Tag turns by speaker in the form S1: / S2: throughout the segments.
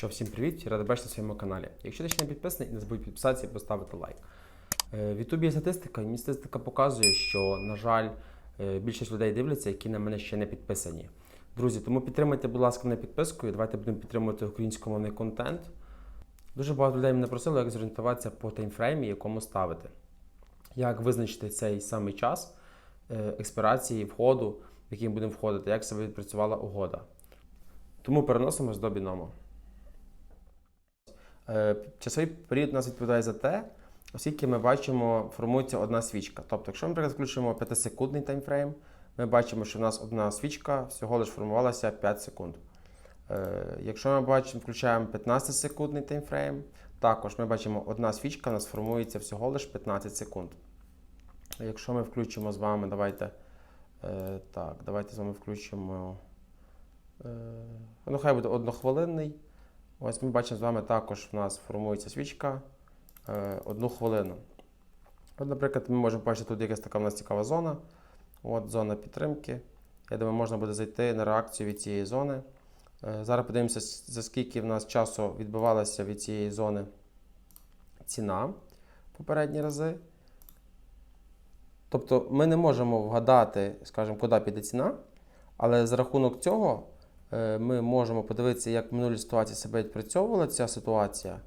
S1: Що, всім привіт, радий бачити на своєму каналі. Якщо ти ще не підписаний, не забудь підписатися і поставити лайк. Е, В Ютубі є статистика, і мені статистика показує, що, на жаль, е, більшість людей дивляться, які на мене ще не підписані. Друзі, тому підтримайте, будь ласка, мене підпискою. Давайте будемо підтримувати українськомовний контент. Дуже багато людей мене просили, як зорієнтуватися по таймфреймі, якому ставити. Як визначити цей самий час е, експірації входу, в який будемо входити, як себе відпрацювала угода. Тому переносимось до біному. Е, Часовий період у нас відповідає за те, оскільки ми бачимо, формується одна свічка. Тобто, якщо ми, наприклад, включимо 5-секундний таймфрейм, ми бачимо, що в нас одна свічка всього лише формувалася 5 секунд. Е, Якщо ми бачимо, включаємо 15-секундний таймфрейм, також ми бачимо, одна свічка у нас формується всього лише 15 секунд. Якщо ми включимо з вами, давайте. е, Так, давайте з вами включимо. Ну, хай буде однохвилинний. Ось ми бачимо з вами також в нас формується свічка е, одну хвилину. От, наприклад, ми можемо бачити, тут якась така в нас цікава зона. От зона підтримки. Я думаю, можна буде зайти на реакцію від цієї зони. Е, Зараз подивимося, за скільки в нас часу відбивалася від цієї зони ціна попередні рази. Тобто ми не можемо вгадати, скажімо, куди піде ціна, але за рахунок цього ми можемо подивитися, як в минулій ситуації себе відпрацьовувала ця ситуація.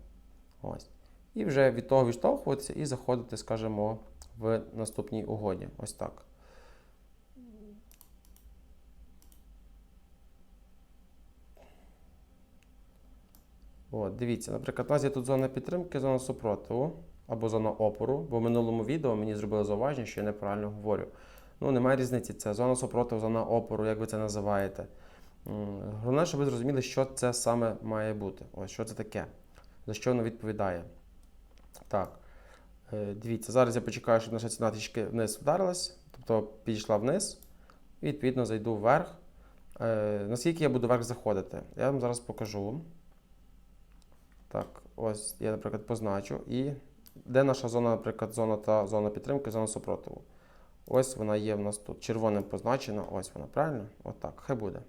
S1: Ось. І вже від того відштовхуватися і заходити, скажімо, в наступній угоді. Ось так. От, дивіться, наприклад, у нас є тут зона підтримки, зона супротиву або зона опору, бо в минулому відео мені зробили зауваження, що я неправильно говорю. Ну, немає різниці, це зона супротиву, зона опору, як ви це називаєте. Головне, щоб ви зрозуміли, що це саме має бути. Ось що це таке, за що воно відповідає. Так. Е, Дивіться, зараз я почекаю, щоб наша ціна трішки вниз вдарилась, тобто підійшла вниз, і відповідно зайду вверх. Е, Наскільки я буду вверх заходити? Я вам зараз покажу. Так, ось я, наприклад, позначу. І де наша зона, наприклад, зона та зона підтримки, зона супротиву. Ось вона є в нас тут червоним позначена. Ось вона, правильно? Отак, хай буде.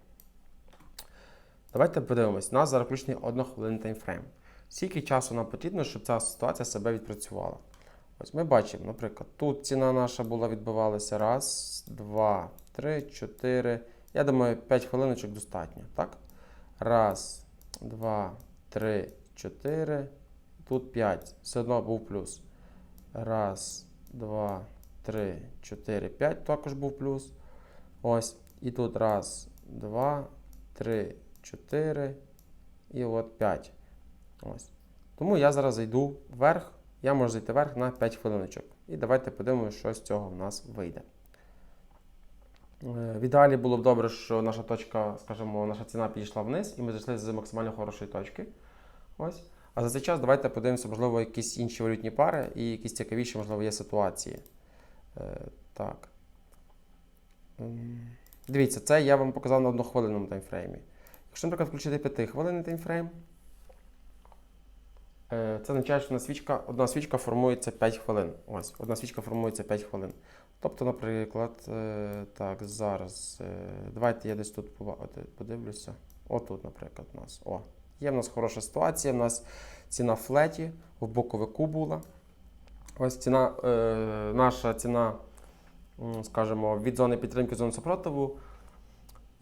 S1: Давайте подивимось. У нас зараз включений однохвилинний таймфрейм. Скільки часу нам потрібно, щоб ця ситуація себе відпрацювала? Ось ми бачимо, наприклад, тут ціна наша була відбивалася. Раз, два, три, чотири. Я думаю, 5 хвилиночок достатньо. Так? Раз, два, три, чотири. Тут 5. Все одно був плюс. Раз, два, три, чотири, п'ять. Також був плюс. Ось. І тут раз, два, три, чотири. І от 5. Ось. Тому я зараз зайду вверх. Я можу зайти вверх на 5 хвилиночок. І давайте подивимося, що з цього в нас вийде. Е, В ідеалі було б добре, що наша точка, скажімо, наша ціна підійшла вниз, і ми зайшли з максимально хорошої точки. Ось. А за цей час давайте подивимося, можливо, якісь інші валютні пари і якісь цікавіші, можливо, є ситуації. Е, так. Дивіться, це я вам показав на однохвилинному таймфреймі. Якщо, наприклад, включити 5 хвилинний таймфрейм, е, це означає, що свічка, одна свічка формується 5 хвилин. Ось, одна свічка формується 5 хвилин. Тобто, наприклад, е, так, зараз. е, Давайте я десь тут подивлюся. Отут, наприклад, у нас. О, є в нас хороша ситуація. У нас ціна флеті в боковику була. Ось ціна, наша ціна, скажімо, від зони підтримки зони супротиву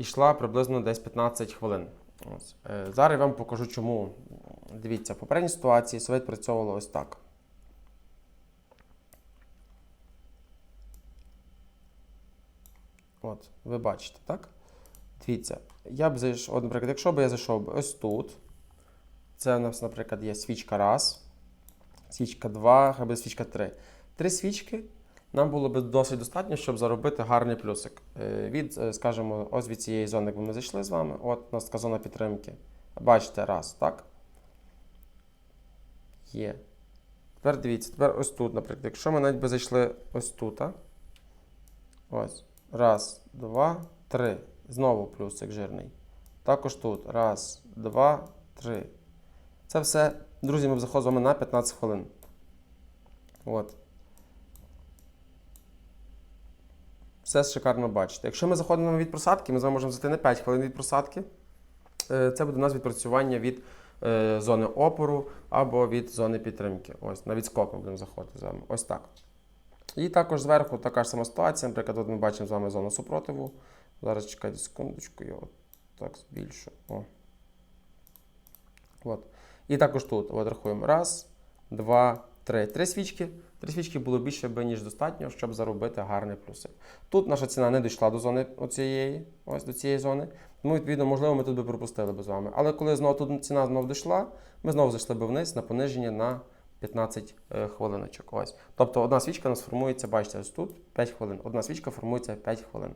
S1: йшла приблизно десь 15 хвилин. Ось. Е, зараз я вам покажу, чому. Дивіться, в попередній ситуації себе відпрацьовувало ось так. От, ви бачите, так? Дивіться, я б зайшов, от, наприклад, якщо б я зайшов ось тут, це у нас, наприклад, є свічка раз, свічка 2, або свічка 3. Три свічки нам було б досить достатньо, щоб заробити гарний плюсик. Е, Від, е, скажімо, ось від цієї зони, якби ми зайшли з вами, от у нас така зона підтримки. Бачите, раз, так? Є. Тепер дивіться, тепер ось тут, наприклад, якщо ми навіть би зайшли ось тут, ось. Раз, два, три. Знову плюсик жирний. Також тут. Раз, два, три. Це все, друзі, ми заходимо на 15 хвилин. От. Все шикарно бачите. Якщо ми заходимо від просадки, ми з вами можемо зайти на 5 хвилин від просадки. Е, Це буде у нас відпрацювання від е, зони опору або від зони підтримки. Ось на відскок ми будемо заходити з вами. Ось так. І також зверху така ж сама ситуація. Наприклад, тут ми бачимо з вами зону супротиву. Зараз чекайте секундочку, я от так збільшу. О. От. І також тут от рахуємо. Раз, два, три. Три свічки. Три свічки було більше би, ніж достатньо, щоб заробити гарний плюси. Тут наша ціна не дійшла до зони оцієї, ось до цієї зони. Тому, відповідно, можливо, ми тут би пропустили би з вами. Але коли знову тут ціна знову дійшла, ми знову зайшли би вниз на пониження на 15 е, хвилиночок. Ось. Тобто одна свічка у нас формується, бачите, ось тут 5 хвилин. Одна свічка формується 5 хвилин.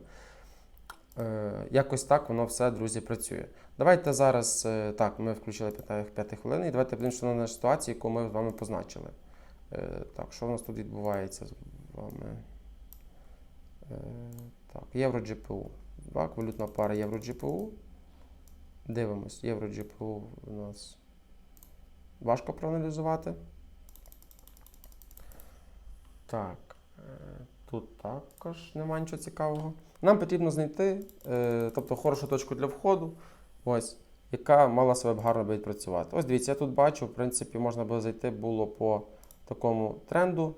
S1: Е, якось так воно все, друзі, працює. Давайте зараз е, так, ми включили 5 хвилин, і давайте подивимося на ситуацію, яку ми з вами позначили. Е, так, що в нас тут відбувається з вами? Е, так, євро GPU. Так, валютна пара євро GPU. Дивимось, євро GPU у нас важко проаналізувати. Так, е, тут також немає нічого цікавого. Нам потрібно знайти, тобто хорошу точку для входу, ось, яка мала себе б гарно відпрацювати. Ось дивіться, я тут бачу, в принципі, можна було зайти було по такому тренду.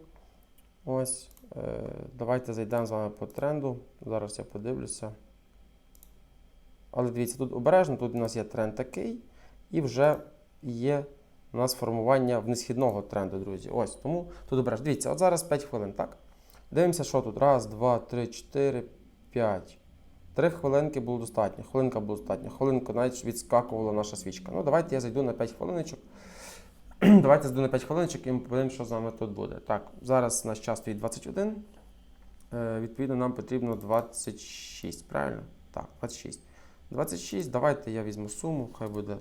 S1: Ось, е, давайте зайдемо з вами по тренду. Зараз я подивлюся. Але дивіться, тут обережно, тут у нас є тренд такий, і вже є у нас формування внесхідного тренду, друзі. Ось, тому тут обережно. Дивіться, от зараз 5 хвилин, так? Дивимося, що тут. Раз, два, три, чотири, п'ять. Три хвилинки було достатньо. Хвилинка була достатньо. Хвилинку навіть відскакувала наша свічка. Ну, давайте я зайду на 5 хвилиночок. Давайте зайду на 5 хвилиночок і ми подивимося, що з нами тут буде. Так, зараз наш час стоїть 21. Е, відповідно, нам потрібно 26. Правильно? Так, 26. 26. Давайте я візьму суму, хай буде,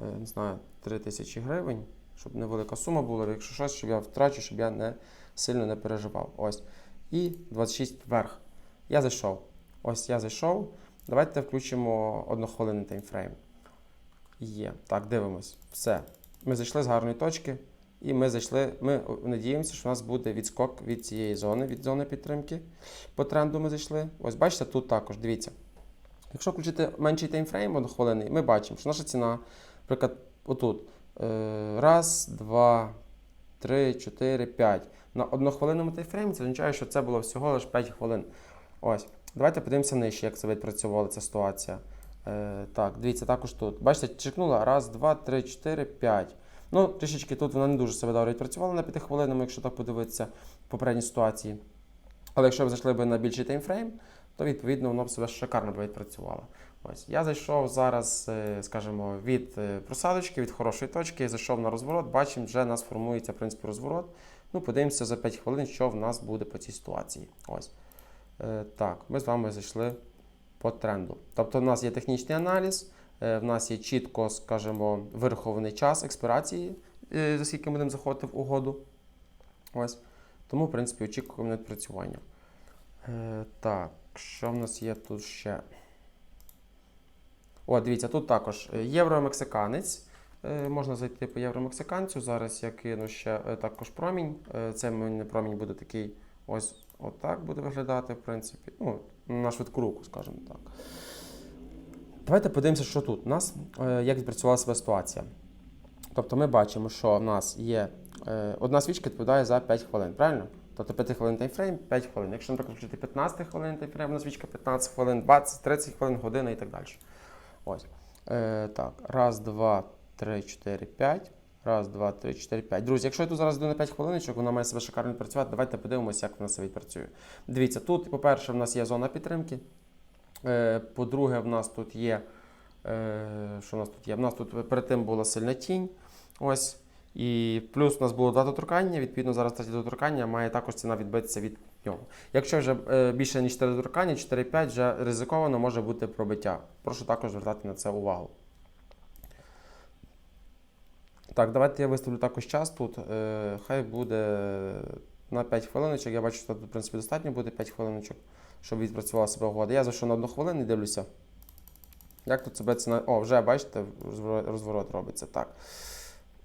S1: е, не знаю, 3 тисячі гривень, щоб невелика сума була. Якщо щось, щоб я втрачу, щоб я не сильно не переживав. Ось. І 26 вверх. Я зайшов. Ось я зайшов. Давайте включимо однохвилинний таймфрейм. Є. Так, дивимось. Все. Ми зайшли з гарної точки. І ми зайшли. Ми надіємося, що у нас буде відскок від цієї зони, від зони підтримки. По тренду ми зайшли. Ось бачите, тут також, дивіться. Якщо включити менший таймфрейм однохвилинний, ми бачимо, що наша ціна, наприклад, отут. е, Раз, два, три, чотири, п'ять. На однохвилинному таймфреймі це означає, що це було всього лише 5 хвилин. Ось. Давайте подивимося нижче, як це відпрацьовувала ця ситуація. Е, так, дивіться, також тут. Бачите, чекнула. Раз, два, три, чотири, п'ять. Ну, трішечки тут вона не дуже себе добре відпрацювала на 5 хвилинами, якщо так подивитися в попередній ситуації. Але якщо ви зайшли б на більший таймфрейм, то відповідно воно б себе шикарно би відпрацювало. Ось я зайшов зараз, е, скажімо, від е, просадочки, від хорошої точки, зайшов на розворот, бачимо, вже у нас формується в принципі розворот. Ну, подивимося за 5 хвилин, що в нас буде по цій ситуації. Ось. Так, ми з вами зайшли по тренду. Тобто, в нас є технічний аналіз, е, в нас є чітко, скажімо, вирахований час експірації, е, за скільки ми будемо заходити в угоду. Ось. Тому, в принципі, очікуємо відпрацювання. Е, так, що в нас є тут ще? О, дивіться, тут також євро-мексиканець. Можна зайти по євро-мексиканцю. Зараз я кину ще також промінь. Це промінь буде такий ось отак буде виглядати, в принципі. Ну, на швидку руку, скажімо так. Давайте подивимося, що тут у нас, е, як відпрацювала себе ситуація. Тобто ми бачимо, що в нас є е, одна свічка відповідає за 5 хвилин, правильно? Тобто 5 хвилин таймфрейм, 5 хвилин. Якщо, наприклад, включити 15 хвилин таймфрейм, одна свічка 15 хвилин, 20, 30 хвилин, година і так далі. Ось. Е, так, раз, два, три, чотири, п'ять. Раз, два, три, чотири, п'ять. Друзі, якщо я тут зараз йду на 5 хвилиночок, вона має себе шикарно відпрацювати. Давайте подивимося, як вона себе відпрацює. Дивіться, тут, по-перше, в нас є зона підтримки. Е, по-друге, в нас тут є. Е, що у нас тут є? В нас тут перед тим була сильна тінь. Ось. І плюс у нас було два доторкання. Відповідно, зараз третє доторкання має також ціна відбитися від нього. Якщо вже е, більше ніж 4 доторкання, 4-5 вже ризиковано може бути пробиття. Прошу також звертати на це увагу. Так, давайте я виставлю також час тут. Е, хай буде на 5 хвилиночок. Я бачу, що тут, в принципі, достатньо буде 5 хвилиночок, щоб відпрацювала себе угода. Я зайшов на одну хвилину і дивлюся. Як тут себе ціна. О, вже бачите, розворот робиться. Так.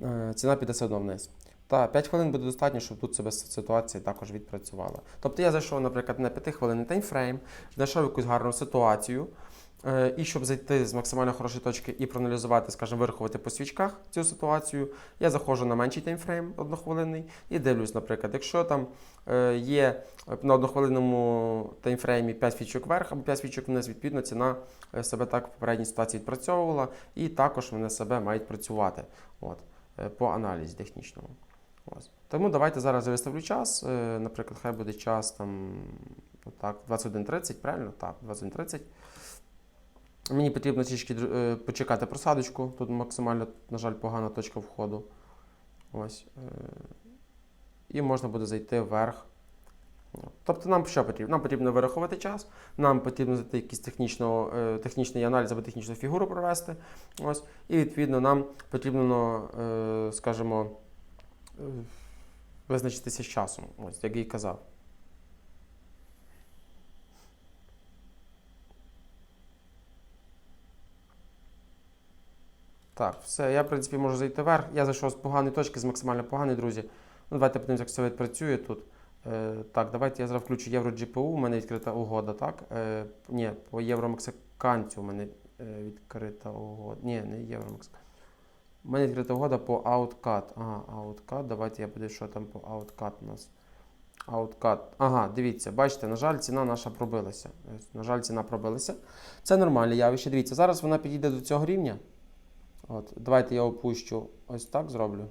S1: Е, ціна піде все одно вниз. Та 5 хвилин буде достатньо, щоб тут себе ситуація також відпрацювала. Тобто я зайшов, наприклад, на 5 хвилин таймфрейм, знайшов якусь гарну ситуацію. Е, І щоб зайти з максимально хорошої точки і проаналізувати, скажімо, вирахувати по свічках цю ситуацію, я заходжу на менший таймфрейм однохвилинний і дивлюсь, наприклад, якщо там е, є на однохвилинному таймфреймі 5 свічок вверх або 5 свічок вниз, відповідно, ціна е, себе так в попередній ситуації відпрацьовувала, і також вони себе мають працювати от, по аналізі технічному. Ось. Тому давайте зараз виставлю час. Наприклад, хай буде час там отак, 21.30, правильно? Так, 21.30. Мені потрібно трішки е, почекати просадочку. Тут максимально, на жаль, погана точка входу. Ось. е, І можна буде зайти вверх. Тобто нам що потрібно? Нам потрібно вирахувати час, нам потрібно зайти якийсь е, технічний аналіз або технічну фігуру провести. Ось. І відповідно нам потрібно, скажімо, визначитися з часом, ось, як я і казав. Так, все, я, в принципі, можу зайти вверх. Я зайшов з поганої точки, з максимально поганої, друзі. Ну, давайте подивимося, як це працює тут. Е, так, давайте я зараз включу Євро GPU, у мене відкрита угода, так? Е, ні, по євромексиканцю у мене е, відкрита угода. Ні, не євромексиканцю. У мене відкрита угода по Outcut. Ага, Outcut. Давайте я подивлюсь, що там по Outcut у нас. Outcut. Ага, дивіться, бачите, на жаль, ціна наша пробилася. На жаль, ціна пробилася. Це нормальне явище. Дивіться, зараз вона підійде до цього рівня. От, Давайте я опущу ось так зроблю.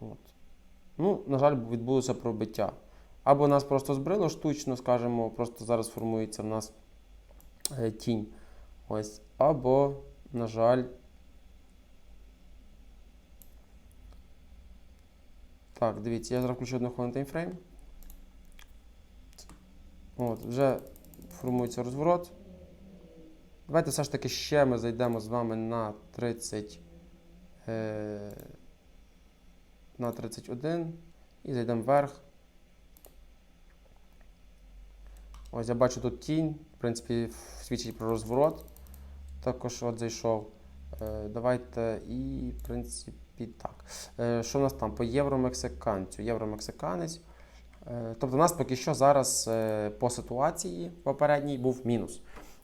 S1: От. Ну, на жаль, відбулося пробиття. Або нас просто збрило штучно, скажімо, просто зараз формується в нас е, тінь. Ось. Або, на жаль. Так, дивіться, я зараз включу однохвилинний таймфрейм. От, вже формується розворот. Давайте все ж таки ще ми зайдемо з вами на 30. Е, на 31 і зайдемо вверх. Ось я бачу тут тінь, в принципі, свідчить про розворот. Також от зайшов. Е, давайте і, в принципі, так. Е, що у нас там? По євромексиканцю. Євромексиканець. Тобто, у нас поки що зараз по ситуації попередній був мінус.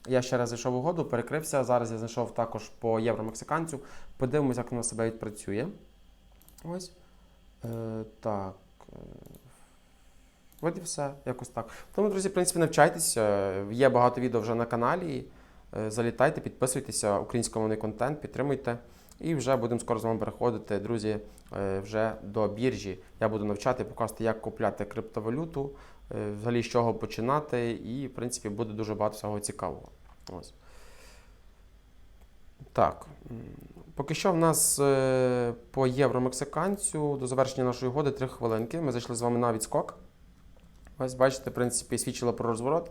S1: Я ще раз зайшов угоду, перекрився. Зараз я знайшов також по євромексиканцю. Подивимося, як воно себе відпрацює. Ось. Е, так. Е, От і все, якось так. Тому, друзі, в принципі, навчайтеся. Є багато відео вже на каналі. Е, Залітайте, підписуйтеся, українськомовний контент, підтримуйте. І вже будемо скоро з вами переходити, друзі, е, вже до біржі. Я буду навчати, показувати, як купляти криптовалюту, взагалі з чого починати, і, в принципі, буде дуже багато всього цікавого. Ось. Так. Поки що в нас е, по євромексиканцю до завершення нашої угоди 3 хвилинки. Ми зайшли з вами на відскок. Ось, бачите, в принципі, свідчило про розворот.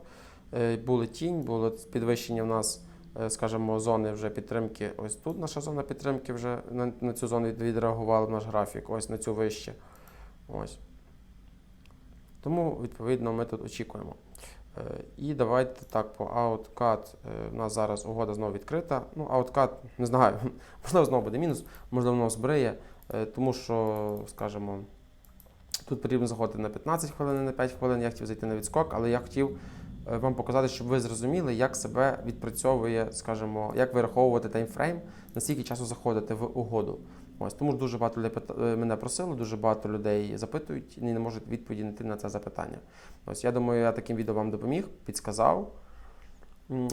S1: Е, Були тінь, було підвищення в нас, е, скажімо, зони вже підтримки. Ось тут наша зона підтримки вже на, цю зону від- відреагував наш графік, ось на цю вище. Ось. Тому, відповідно, ми тут очікуємо. Е, І давайте так, по Outcut. е, У нас зараз угода знову відкрита. Ну, Outcut, не знаю, можливо, знову буде мінус, можливо, воно збриє, е, тому що, скажімо, тут потрібно заходити на 15 хвилин, на 5 хвилин. Я хотів зайти на відскок, але я хотів е, вам показати, щоб ви зрозуміли, як себе відпрацьовує, скажімо, як вираховувати таймфрейм, наскільки часу заходити в угоду. Ось тому ж дуже багато людей е, мене просили, дуже багато людей запитують і не можуть відповіді знайти на це запитання. Ось я думаю, я таким відео вам допоміг, підсказав.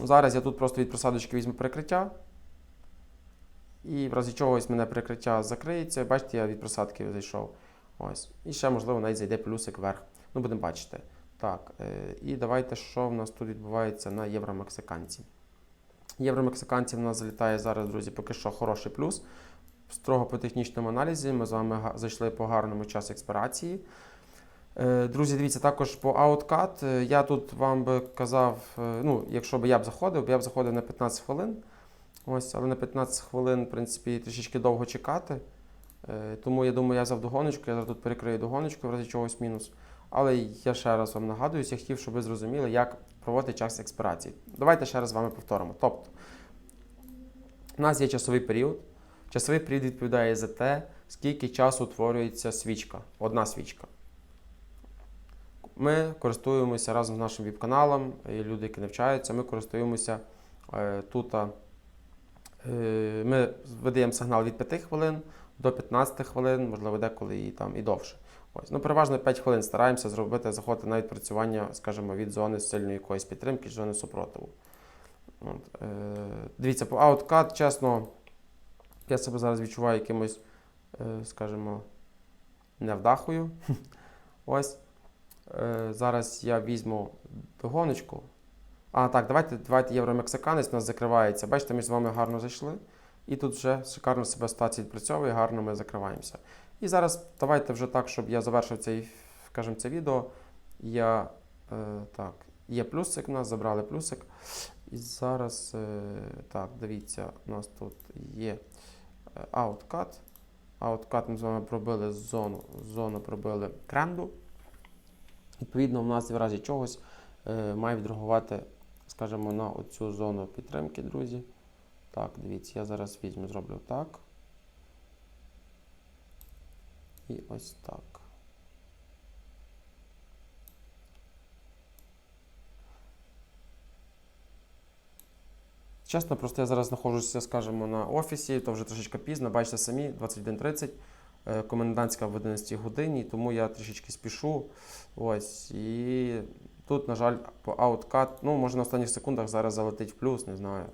S1: Зараз я тут просто від просадочки візьму перекриття. І в разі чогось мене перекриття закриється. Бачите, я від просадки зайшов. Ось. І ще, можливо, навіть зайде плюсик вверх. Ну, будемо бачити. Так, е, і давайте, що в нас тут відбувається на євромексиканці. Євромексиканці в нас залітає зараз, друзі, поки що хороший плюс. Строго по технічному аналізі. Ми з вами зайшли по гарному часу експірації. Е, Друзі, дивіться, також по Outcut. Е, Я тут вам би казав, е, ну, якщо б я б заходив, я б заходив на 15 хвилин. Ось, але на 15 хвилин, в принципі, трішечки довго чекати. Тому я думаю, я взяв догоночку, я зараз тут перекрию догоночку в разі чогось мінус. Але я ще раз вам нагадую, я хотів, щоб ви зрозуміли, як проводити час експірації. Давайте ще раз з вами повторимо. Тобто, у нас є часовий період. Часовий період відповідає за те, скільки часу утворюється свічка, одна свічка. Ми користуємося разом з нашим віп-каналом, і люди, які навчаються, ми користуємося Е, Тут е, ми видаємо сигнал від 5 хвилин до 15 хвилин, можливо, деколи і там і довше. Ось. Ну, переважно 5 хвилин стараємося зробити, заходити на відпрацювання, скажімо, від зони сильної якоїсь підтримки, зони супротиву. От, е, дивіться, по ауткат, чесно, я себе зараз відчуваю якимось, е, скажімо, невдахою. Ось. Е, зараз я візьму догоночку. А, так, давайте, давайте євромексиканець у нас закривається. Бачите, ми з вами гарно зайшли. І тут вже шикарно себе ситуація відпрацьовує, гарно ми закриваємося. І зараз давайте вже так, щоб я завершив цей, скажімо, це відео. Я е, так, є плюсик у нас, забрали плюсик. І зараз, е, так, дивіться, у нас тут є е, ауткат. Ауткат ми з вами пробили зону, зону пробили тренду. Відповідно, в нас в разі чогось е, має відреагувати, скажімо, на оцю зону підтримки, друзі. Так, дивіться, я зараз візьму, зроблю так. І ось так. Чесно, просто я зараз знаходжуся, скажімо, на офісі, то вже трошечки пізно, бачите самі, 21.30, е, комендантська в 11 годині, тому я трішечки спішу. Ось. І тут, на жаль, по ауткат, ну, може на останніх секундах зараз залетить в плюс, не знаю.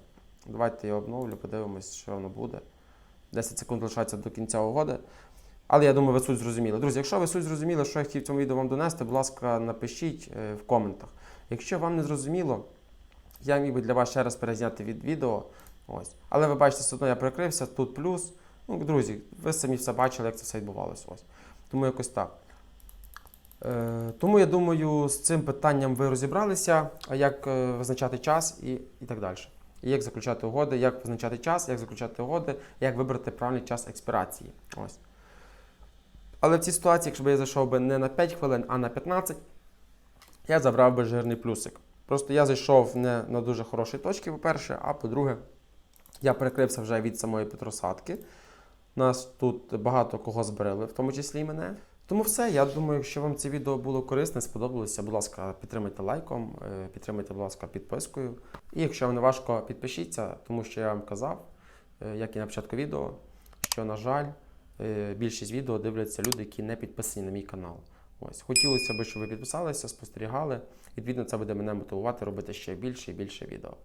S1: Давайте я обновлю, подивимось, що воно буде. 10 секунд лишається до кінця угоди. Але я думаю, ви суть зрозуміли. Друзі, якщо ви суть зрозуміли, що я хотів в цьому відео вам донести, будь ласка, напишіть е, в коментах. Якщо вам не зрозуміло, я міг би для вас ще раз перезняти від відео. Ось. Але ви бачите, все одно я прикрився, тут плюс. Ну, друзі, ви самі все бачили, як це все відбувалося. Ось. Тому якось так. Е, тому я думаю, з цим питанням ви розібралися, як е, визначати час і, і так далі. І як заключати угоди, як визначати час, як заключати угоди, як вибрати правильний час експірації. Ось. Але в цій ситуації, якщо б я зайшов би не на 5 хвилин, а на 15, я забрав би жирний плюсик. Просто я зайшов не на дуже хороші точки, по-перше, а по-друге, я перекрився вже від самої підросадки. Нас тут багато кого зберили, в тому числі і мене. Тому все. Я думаю, якщо вам це відео було корисне, сподобалося, будь ласка, підтримайте лайком, е, підтримайте, будь ласка, підпискою. І якщо вам не важко, підпишіться, тому що я вам казав, е, як і на початку відео, що, на жаль, е, більшість відео дивляться люди, які не підписані на мій канал. Ось хотілося б, щоб ви підписалися, спостерігали. Відповідно, це буде мене мотивувати робити ще більше і більше відео.